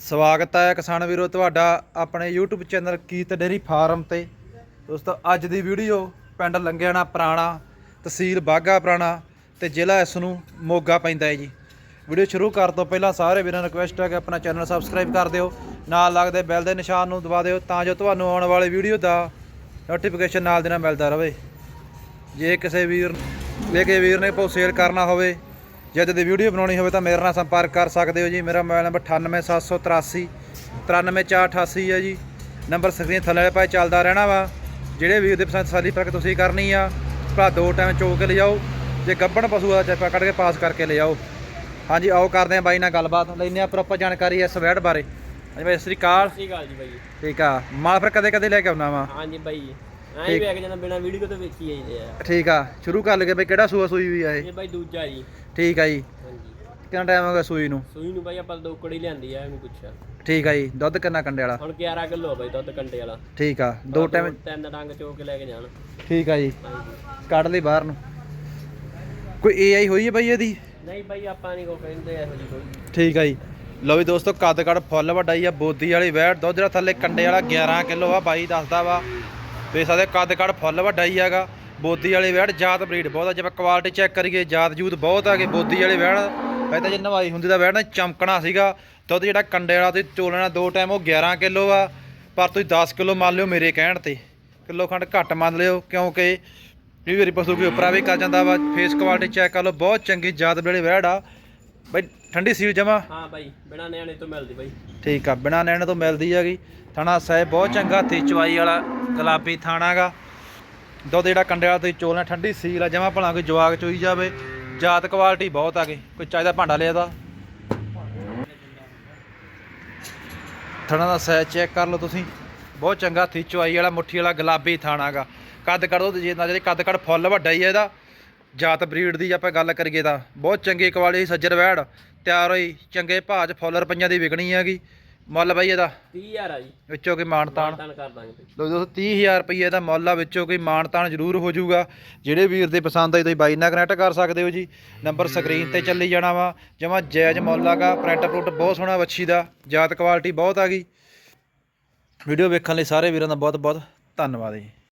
ਸਵਾਗਤ ਹੈ ਕਿਸਾਨ ਵੀਰੋ, ਤੁਹਾਡਾ ਆਪਣੇ YouTube ਚੈਨਲ ਕੀਤ ਡੇਰੀ ਫਾਰਮ ਤੇ। ਦੋਸਤੋ, ਅੱਜ ਦੀ ਵੀਡੀਓ ਪਿੰਡ ਲੰਗਿਆਣਾ ਪੁਰਾਣਾ, ਤਹਿਸੀਲ ਬਾਗਾ ਪੁਰਾਣਾ ਤੇ ਜ਼ਿਲ੍ਹਾ ਇਸ ਨੂੰ ਮੋਗਾ ਪੈਂਦਾ ਹੈ ਜੀ। ਵੀਡੀਓ ਸ਼ੁਰੂ ਕਰਨ ਤੋਂ ਪਹਿਲਾਂ ਸਾਰੇ ਵੀਰਾਂ ਨੂੰ ਰਿਕੁਐਸਟ ਹੈ ਕਿ ਆਪਣਾ ਚੈਨਲ ਸਬਸਕ੍ਰਾਈਬ ਕਰ ਦਿਓ, ਨਾਲ ਲੱਗਦੇ ਬੈਲ ਦੇ ਨਿਸ਼ਾਨ ਨੂੰ ਦਬਾ ਦਿਓ ਤਾਂ ਜੋ ਤੁਹਾਨੂੰ ਆਉਣ ਵਾਲੇ ਵੀਡੀਓ ਦਾ ਨੋਟੀਫਿਕੇਸ਼ਨ ਨਾਲ ਦੀ ਨਾਲ ਮਿਲਦਾ ਰਹੇ। ਜੇ ਕਿਸੇ ਵੀਰ, ਜੇ ਕਿਸੇ ਵੀਰ ਨੇ ਭੋ ਸੇਲ ਕਰਨਾ ਹੋਵੇ ਜਦ ਦੀ ਵੀਡੀਓ ਬਣਾਉਣੀ ਹੋਵੇ ਤਾਂ ਮੇਰੇ ਨਾਲ ਸੰਪਰਕ ਕਰ ਸਕਦੇ ਹੋ ਜੀ। ਮੇਰਾ ਮੋਬਾਈਲ ਨੰਬਰ 98783 93488 ਹੈ ਜੀ। ਨੰਬਰ ਸਕਰੀਨ ਥੱਲੇ ਵਾਲੇ ਪਾਸੇ ਚੱਲਦਾ ਰਹਿਣਾ ਵਾ। ਜਿਹੜੇ ਵੀਰ ਦੇ ਪਸੰਦ ਸਾਲੀ ਫ਼ਰਕ ਤੁਸੀਂ ਕਰਨੀ ਆ ਭਰਾ ਦੋ ਟਾਈਮ ਚੋ ਕੇ ਲਿਜਾਓ। ਜੇ ਗੱਬਣ ਪਸ਼ੂ ਆ ਚੱਪਾ ਕੱਢ ਕੇ ਪਾਸ ਕਰਕੇ ਲਿਜਾਓ। ਹਾਂਜੀ ਆਓ ਕਰਦੇ ਆ ਬਾਈ ਨਾਲ ਗੱਲਬਾਤ। ਲੈਂਦੇ ਆ ਪ੍ਰੋਪਰ ਜਾਣਕਾਰੀ ਇਸ ਵੈਟ ਬਾਰੇ। ਹਾਂਜੀ ਬਾਈ ਸ੍ਰੀ ਅਕਾਲ। ਸ਼੍ਰੀ ਅਕਾਲ ਜੀ ਬਾਈ। ਠੀਕ ਆ। ਮਾਲ ਫਿਰ ਕਦੇ ਕਦੇ ਲੈ ਕੇ ਆਉਣਾ ਵਾ? ਹਾਂਜੀ ਬਾਈ। ਐਂ। ਵੇਖ ਜਾਣਾ ਬਿਨਾ ਵੀਡੀਓ ਤੋਂ ਵੇਖੀ ਜਾਂਦੇ ਆ। ਠੀਕ ਆ ਸ਼ੁਰੂ ਕਰ ਲਗੇ ਬਈ ਕਿਹੜਾ ਸੂਆ ਸੂਈ ਹੋਈ ਆ ਇਹ? ਇਹ ਬਾਈ ਦੂਜਾ ਜੀ। ਠੀਕ ਆ ਜੀ। ਹਾਂਜੀ। ਕਿੰਨਾ ਟਾਈਮ ਹੋ ਗਿਆ ਸੂਈ ਨੂੰ? ਸੂਈ ਨੂੰ ਬਾਈ ਆਪਾਂ ਦੋ ਕੜੀ ਲਿਆਂਦੀ ਆ ਇਹਨੂੰ ਪੁੱਛਿਆ। ਠੀਕ ਆ ਜੀ ਦੁੱਧ ਕਿੰਨਾ ਕੰਡੇ ਵਾਲਾ? ਹੁਣ 11 ਕਿਲੋ ਆ ਬਾਈ ਦੁੱਧ ਕੰਡੇ ਵਾਲਾ। ਠੀਕ ਆ ਦੋ ਟਾਈਮ ਤਿੰਨ ਡੰਗ ਚੋ ਕੇ ਲੈ ਕੇ ਜਾਣ। ਠੀਕ ਆ ਜੀ। ਕੱਢ ਲਈ ਬਾਹਰ ਨੂੰ। ਕੋਈ ਏਆਈ ਹੋਈ ਹੈ ਬਈ ਇਹਦੀ? ਨਹੀਂ ਬਾਈ ਆਪਾਂ ਨਹੀਂ ਕੋ ਕਹਿੰਦੇ ਇਹੋ ਜੀ ਕੋਈ। ਠੀਕ ਆ ਜੀ। ਲਓ ਵੀ ਦੋਸਤੋ ਕੱਦ ਕੱਦ ਫੁੱਲ ਵੱਡਾ ਹੀ ਆ ਬੋਦੀ ਵਾਲੀ ਵੈੜ। ਦੁੱਧ ਜਿਹੜਾ ਥੱਲੇ ਕੰਡੇ ਵਾਲਾ 11 ਕਿਲੋ ਆ ਬਾਈ ਦੱਸਦਾ ਵਾ। ਵੇਖ ਸਕਦੇ ਕੱਦ ਕੱਦ ਫੁੱਲ ਵੱਡਾ ਹੀ ਹੈਗਾ। ਬੋਦੀ ਵਾਲੀ ਵੈੜ ਜਾਤ ਬਰੀਡ ਬਹੁਤ ਆ ਜੇ ਆਪਾਂ ਕੁਆਲਿਟੀ ਚੈੱਕ ਕਰੀਏ ਜਾਤ ਜੂਤ ਬਹੁਤ ਆ ਗਏ ਬੋਦੀ ਵਾਲੀ ਵੈੜ ਤਾਂ ਜੇ ਨਵਾਈ ਹੁੰਦੀ ਤਾਂ ਵੈੜ ਨੇ ਚਮਕਣਾ ਸੀਗਾ। ਦੁੱਧ ਜਿਹੜਾ ਕੰਡੇ ਵਾਲਾ ਤੇ ਚੋਲਣਾ ਦੋ ਟਾਈਮ ਉਹ 11 ਕਿਲੋ ਆ। ਪਰ ਤੁਸੀਂ 10 ਕਿਲੋ ਮੰਨ ਲਿਓ ਮੇਰੇ ਕਹਿਣ ਤੇ। ਕਿਲੋ ਖੰਡ ਘੱਟ ਮੰਨ ਲਿਓ ਕਿਉਂਕਿ ਕਈ ਵਾਰੀ ਪਸ਼ੂ ਕੋਈ ਉਪਰਾ ਵੀ ਕਰ ਜਾਂਦਾ ਵਾ। ਫੇਸ ਕੁਆਲਿਟੀ ਚੈੱਕ ਕਰ ਲਓ ਬਹੁਤ ਚੰਗੀ ਜਾਤ ਵਾਲੀ ਵੈੜ ਆ। ਬਈ ਠੰਡੀ ਸੀਲ ਜਮਾ? ਹਾਂ ਬਾਈ ਬਿਨਾ ਨਿਆਣੇ ਤੋਂ ਮਿਲਦੀ ਬਾਈ। ਠੀਕ ਆ ਬਿਨਾ ਨੈਣ ਤੋਂ ਮਿਲਦੀ ਹੈਗੀ। ਥਾਣਾ ਸਾਹਿਬ ਬਹੁਤ ਚੰਗਾ ਹੱਥੀ ਚਵਾਈ ਵਾਲਾ ਗੁਲਾਬੀ ਥਾਣਾਗਾ ਦੁੱਧ ਜਿਹੜਾ ਕੰਡੇ ਵਾਲਾ ਤੁਸੀਂ ਚੋਲਣਾ ਠੰਡੀ ਸੀਲ ਆ, ਜਮਾ ਭਲਾ ਕੋਈ ਜਵਾਗ ਚੋਈ ਜਾਵੇ। ਜਾਤ ਕੁਆਲਿਟੀ ਬਹੁਤ ਆ ਗਈ। ਕੋਈ ਚਾਹੀਦਾ ਭਾਂਡਾ ਲਿਆ ਦਾ ਥਾਣਾ ਦਾ ਸਾਈਜ਼ ਚੈੱਕ ਕਰ ਲਓ ਤੁਸੀਂ। ਬਹੁਤ ਚੰਗਾ ਹੱਥੀ ਚਵਾਈ ਵਾਲਾ, ਮੁੱਠੀ ਵਾਲਾ, ਗੁਲਾਬੀ ਥਾਣਾਗਾ ਕੱਦ ਕੱਢ ਦੋ ਜੇ ਨਾ ਜਿਹੜੇ ਕੱਦ ਕੱਢ ਫੁੱਲ ਵੱਡਾ ਹੀ ਹੈ ਇਹਦਾ, ਜਾਤ ਬਰੀਡ ਦੀ ਆਪਾਂ ਗੱਲ ਕਰੀਏ ਤਾਂ। ਬਹੁਤ ਚੰਗੀ ਕੁਆਲਿਟੀ ਸੱਜਰ ਵੈੜ ਤਿਆਰ ਹੋਈ, ਚੰਗੇ ਭਾਅ 'ਚ ਫੁੱਲ ਰੁਪਈਆਂ ਦੀ ਵਿਕਣੀ ਹੈਗੀ। ਮੁੱਲ ਬਾਈ ਇਹਦਾ? 30000 ਆ ਜੀ। ਵਿੱਚੋਂ ਕੋਈ ਮਾਨਤਾਨ ਤਾਨ ਕਰ ਦਾਂਗੇ ਬਾਈ ਲੋ ਦੋਸਤੋ 30000 ਰੁਪਏ ਦਾ ਮੁੱਲ ਆ ਵਿੱਚੋਂ ਕੋਈ ਮਾਨਤਾਨ ਜ਼ਰੂਰ ਹੋ ਜਾਊਗਾ। ਜਿਹੜੇ ਵੀਰ ਦੇ ਪਸੰਦ ਆਈ ਤੁਸੀਂ ਬਾਈ ਨਾਲ ਕਨੈਕਟ ਕਰ ਸਕਦੇ ਹੋ ਜੀ। ਨੰਬਰ ਸਕਰੀਨ ਤੇ ਚੱਲੀ ਜਾਣਾ ਵਾ। ਜਮਾ ਜਾਇਜ਼ ਮੁੱਲ ਆਗਾ। ਪ੍ਰਿੰਟ ਪ੍ਰਿੰਟ ਬਹੁਤ ਸੋਹਣਾ ਵੱਛੀ ਦਾ। ਜਾਤ ਕੁਆਲਿਟੀ ਬਹੁਤ ਆ ਗਈ। ਵੀਡੀਓ ਵੇਖਣ ਲਈ ਸਾਰੇ ਵੀਰਾਂ ਦਾ ਬਹੁਤ ਬਹੁਤ ਧੰਨਵਾਦ ਜੀ।